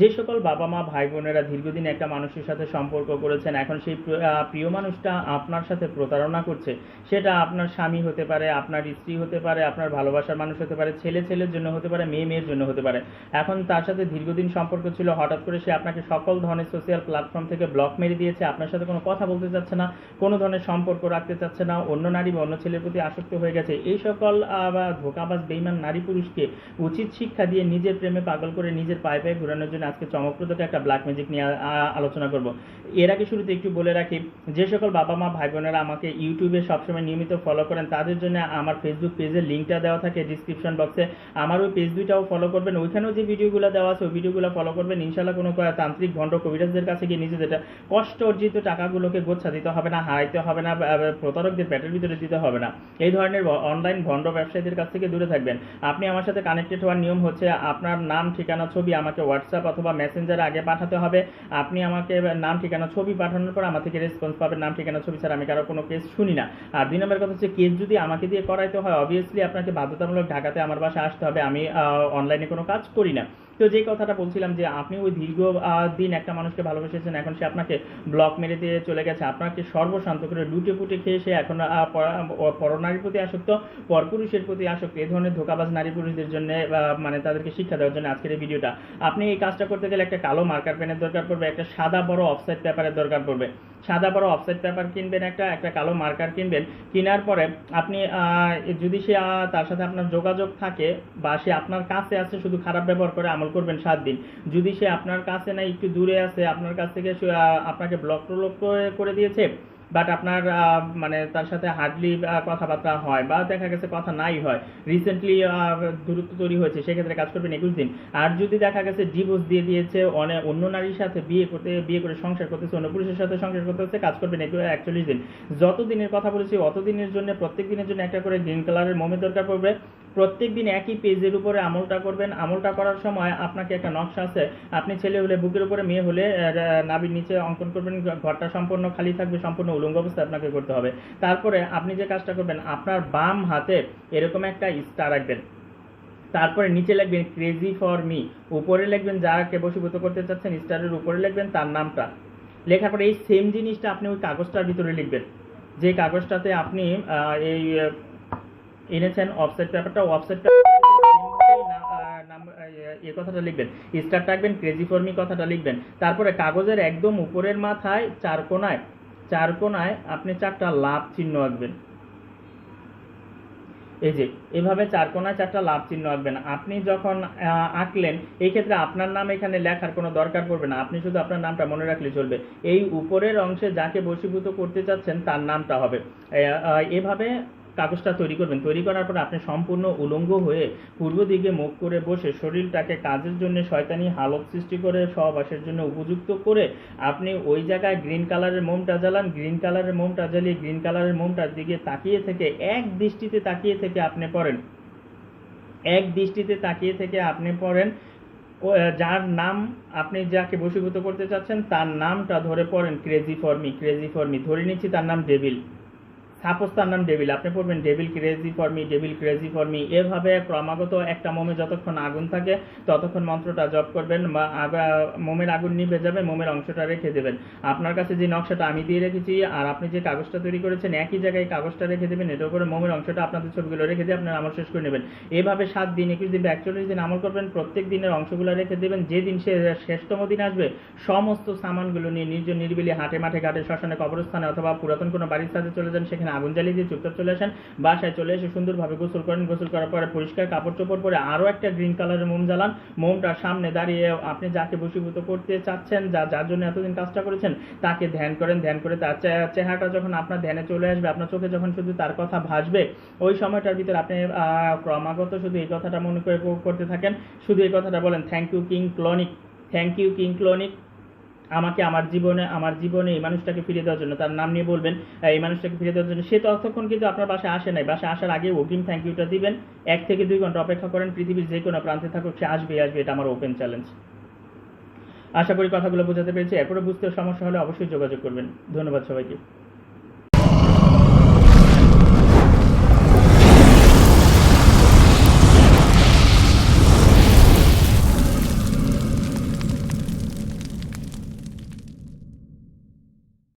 যে সকল বাবা মা, ভাই বোনেরা দীর্ঘদিন একটা মানুষের সাথে সম্পর্ক করেছেন, এখন সেই প্রিয় মানুষটা আপনার সাথে প্রতারণা করছে, সেটা আপনার স্বামী হতে পারে, আপনার স্ত্রী হতে পারে, আপনার ভালোবাসার মানুষ হতে পারে, ছেলে ছেলের জন্য হতে পারে, মেয়ে মেয়ের জন্য হতে পারে। এখন তার সাথে দীর্ঘদিন সম্পর্ক ছিল, হঠাৎ করে সে আপনাকে সকল ধরনের সোশ্যাল প্ল্যাটফর্ম থেকে ব্লক মেরে দিয়েছে, আপনার সাথে কোনো কথা বলতে চাচ্ছে না, কোনো ধরনের সম্পর্ক রাখতে চাচ্ছে না, অন্য নারী বা অন্য ছেলের প্রতি আসক্ত হয়ে গেছে। এই সকল ধোকাবাজ, বেইমান নারী পুরুষকে উচিত শিক্ষা দিয়ে নিজের প্রেমে পাগল করে নিজের পায়ে পায়ে ঘুরানোর জন্য আজকে চমকপ্রদ একটা ব্ল্যাক ম্যাজিক নিয়ে আলোচনা করব। এর আগে শুরুতে একটু বলে রাখি, যে সকল বাবা মা ভাই বোনেরা আমাকে ইউটিউবে সবসময় নিয়মিত ফলো করেন, তাদের জন্য আমার ফেসবুক পেজের লিঙ্কটা দেওয়া থাকে ডিসক্রিপশন বক্সে আমার ওই পেজ দুইটাও ফলো করবেন, ওইখানেও যে ভিডিওগুলো দেওয়া আছে, ওই ভিডিওগুলো ফলো করবেন। ইনশাল্লাহ কোনো তান্ত্রিক ভণ্ড কবিরাজদের কাছে গিয়ে নিজে যেটা কষ্ট অর্জিত টাকাগুলোকে গোচ্ছা দিতে হবে না, হারাইতে হবে না প্রতারকদের পেটের ভিতরে দিতে হবে না। এই ধরনের অনলাইন ভণ্ড ব্যবসায়ীদের কাছ থেকে দূরে থাকবেন। আপনি আমার সাথে কানেক্টেড হওয়ার নিয়ম হচ্ছে, আপনার নাম, ঠিকানা, ছবি আমাকে হোয়াটসঅ্যাপ অথবা মেসেঞ্জারে আগে পাঠাতে হবে। আপনি আমাকে নাম, ঠিকানা, ছবি পাঠানোর পর আমার থেকে রেসপন্স পাবেন। নাম, ঠিকানা, ছবি ছাড়া আমি কারও কোনো কেস শুনি না। আর দুই নম্বর কথা হচ্ছে কেস যদি আমাকে দিয়ে করাইতে হয় অবভিয়াসলি আপনাকে বাধ্যতামূলক ঢাকাতে আমার বাসায় আসতে হবে। আমি অনলাইনে কোনো কাজ করি না। তো যে কথাটা বলছিলাম যে আপনি ওই দীর্ঘ দিন একটা মানুষকে ভালোবেসেছেন, এখন সে আপনাকে ব্লক মেরে দিয়ে চলে গেছে, আপনাকে সর্বশান্ত করে লুটে পুটে খেয়ে সে এখন পরনারীর প্রতি আসক্ত, পরপুরুষের প্রতি আসক্ত এই ধরনের ধোকাবাজ নারী পুরুষদের জন্য মানে তাদেরকে শিক্ষা দেওয়ার জন্য আজকের এই ভিডিওটা। আপনি এই কাজটা করতে গেলে একটা কালো মার্কার পেনের দরকার পড়বে, একটা সাদা বড় অফসাইড পেপারের দরকার পড়বে। সাদা বড় অফসাইড পেপার কিনবেন একটা একটা কালো মার্কার কিনবেন, কেনার পরে আপনি যদি সে তার সাথে আপনার যোগাযোগ থাকে বা সে আপনার কাছে আছে, শুধু খারাপ ব্যবহার করে আমল করবেন সাত দিন। যদি সে আপনার কাছে না, একটু দূরে আছে, আপনার কাছ থেকে আপনাকে ব্লক টলক করে দিয়েছে বাট আপনার মানে তার সাথে হার্ডলি কথাবার্তা হয় বা দেখা গেছে কথা নাই হয়। রিসেন্টলি দূরত্ব তৈরি হয়েছে, সেক্ষেত্রে কাজ করবেন একুশ দিন। আর যদি দেখা গেছে ডিভোর্স দিয়ে দিয়েছে অনেক অন্য নারীর সাথে বিয়ে করতে, বিয়ে করে সংসার করতেছে, অন্য পুরুষের সাথে সংসার করতে হচ্ছে কাজ করবেন একচল্লিশ দিন। যত দিনের কথা বলেছি, অত দিনের জন্য, প্রত্যেক দিনের জন্য একটা করে গ্রিন কালারের মোমের দরকার পড়বে। প্রত্যেক দিন একই পেজের উপরে আমলটা করবেন। আমলটা করার সময় আপনাকে একটা নকশা আছে। আপনি ছেলে হলে, বুকের উপরে মেয়ে হলে নাভির নিচে অঙ্কন করবেন, ঘরটা সম্পূর্ণ খালি থাকবে, সম্পূর্ণ উলঙ্গ অবস্থায় আপনাকে করতে হবে। তারপরে আপনি যে কাজটা করবেন, আপনার বাম হাতে এরকম একটা স্টার রাখবেন। তারপরে নিচে লিখবেন ক্রেজি ফর মি উপরে লিখবেন যাকে বশীভূত করতে চাচ্ছেন স্টারের উপরে লিখবেন, তার নামটা। লেখার পরে এই সেম জিনিসটা আপনি ওই কাগজটার ভিতরে লিখবেন। যে কাগজটাতে আপনি এই এনেছেন অফসেট পেপারটা অফসেট এ কথাটা লিখবেন। স্টার রাখবেন ক্রেজি ফর্মি কথাটা লিখবেন। তারপরে কাগজের একদম উপরের মাথায় চার কোনায় চার কোনায় আপনি চারটা লাভ চিহ্ন আঁকবেন। এই যে, এভাবে চার কোনায় চারটা লাভ চিহ্ন আঁকবেন। আপনি যখন আঁকলেন, এই ক্ষেত্রে আপনার নাম এখানে লেখার কোনো দরকার পড়বে না। আপনি শুধু আপনার নামটা মনে রাখলে চলবে। এই উপরের অংশে যাকে বসীভূত করতে চাচ্ছেন, তার নামটা হবে। এভাবে কাগজটা তৈরি করবেন। তৈরি করার পর আপনি সম্পূর্ণ উলঙ্গ হয়ে পূর্ব দিকে মুখ করে বসে শরীরটাকে কাজের জন্য শয়তানি হালত সৃষ্টি করে সহবাসের জন্য উপযুক্ত করে আপনি ওই জায়গায় গ্রিন কালারের মোমটা জ্বালান। গ্রিন কালারের মোমটা জ্বালিয়ে গ্রিন কালারের মোমটার দিকে তাকিয়ে থেকে, এক দৃষ্টিতে তাকিয়ে থেকে আপনি পড়েন। এক দৃষ্টিতে তাকিয়ে থেকে আপনি পড়েন। যার নাম আপনি যাকে বশীভূত করতে চাচ্ছেন, তার নামটা ধরে পড়েন ক্রেজি ফর্মি ক্রেজি ফর্মি ধরে নিচ্ছি তার নাম ডেভিল। সাপোজ তার নাম ডেভিল। আপনি পড়বেন devil crazy for me devil crazy for me এভাবে ক্রমাগত একটা মোমে যতক্ষণ আগুন থাকে, ততক্ষণ মন্ত্রটা জপ করবেন বা মোমের আগুন নিভে যাবে, মোমের অংশটা রেখে দেবেন। আপনার কাছে যে নকশাটা আমি দিয়ে রেখেছি আর আপনি যে কাগজটা তৈরি করেছেন, একই জায়গায় কাগজটা রেখে দেবেন, এটার উপরে মোমের অংশটা আপনাদের ছবিগুলো রেখে দিয়ে আপনার আমল শেষ করে নেবেন। এভাবে সাত দিন, একুশ দিন একচল্লিশ দিন আমল করবেন, প্রত্যেক দিনের অংশগুলো রেখে দেবেন। যে দিন সে শেষতম দিন আসবে, সমস্ত সামানগুলো নিয়ে নির্জন নিরিবিলি হাটে মাঠে, ঘাটে, শ্মশানে, কবরস্থানে অথবা পুরাতন কোনো বাড়ির সাথে চলে যান, সেখানে আগুন জ্বালিয়ে দিয়ে চুপচাপ চলে আসেন। বাসায় চলে এসে সুন্দরভাবে গোসল করেন। গোসল করার পরে পরিষ্কার কাপড় চোপড় পরে আরও একটা গ্রিন কালারের মোম জ্বালান। মোমটার সামনে দাঁড়িয়ে আপনি যাকে বশীভূত করতে চাচ্ছেন, যা যার জন্য এতদিন কাজটা করেছেন, তাকে ধ্যান করেন। ধ্যান করে তার চেহারাটা যখন আপনার ধ্যানে চলে আসবে, আপনার চোখে যখন শুধু তার কথা ভাসবে, ওই সময়টার ভিতরে আপনি ক্রমাগত শুধু এই কথাটা মনে করে করতে থাকেন। শুধু এই কথাটা বলেন থ্যাংক ইউ কিং ক্লনিক থ্যাংক ইউ কিং ক্লনিক আমাকে আমার জীবনে আমার জীবনে এই মানুষটাকে ফিরে দেওয়ার জন্য, তার নাম নিয়ে বলবেন, এই মানুষটাকে ফিরে দেওয়ার জন্য। সে ততক্ষণ কিন্তু আপনার বাসায় আসে নাই। বাসে আসার আগে অগ্রিম থ্যাংক ইউটা দিবেন। এক থেকে দুই ঘণ্টা অপেক্ষা করেন। পৃথিবীর যে কোনো প্রান্তে থাকুক, সে আসবে আসবে। এটা আমার ওপেন চ্যালেঞ্জ আশা করি কথাগুলো বোঝাতে পেরেছি। এরপরে বুঝতে সমস্যা হলে অবশ্যই যোগাযোগ করবেন। ধন্যবাদ সবাইকে।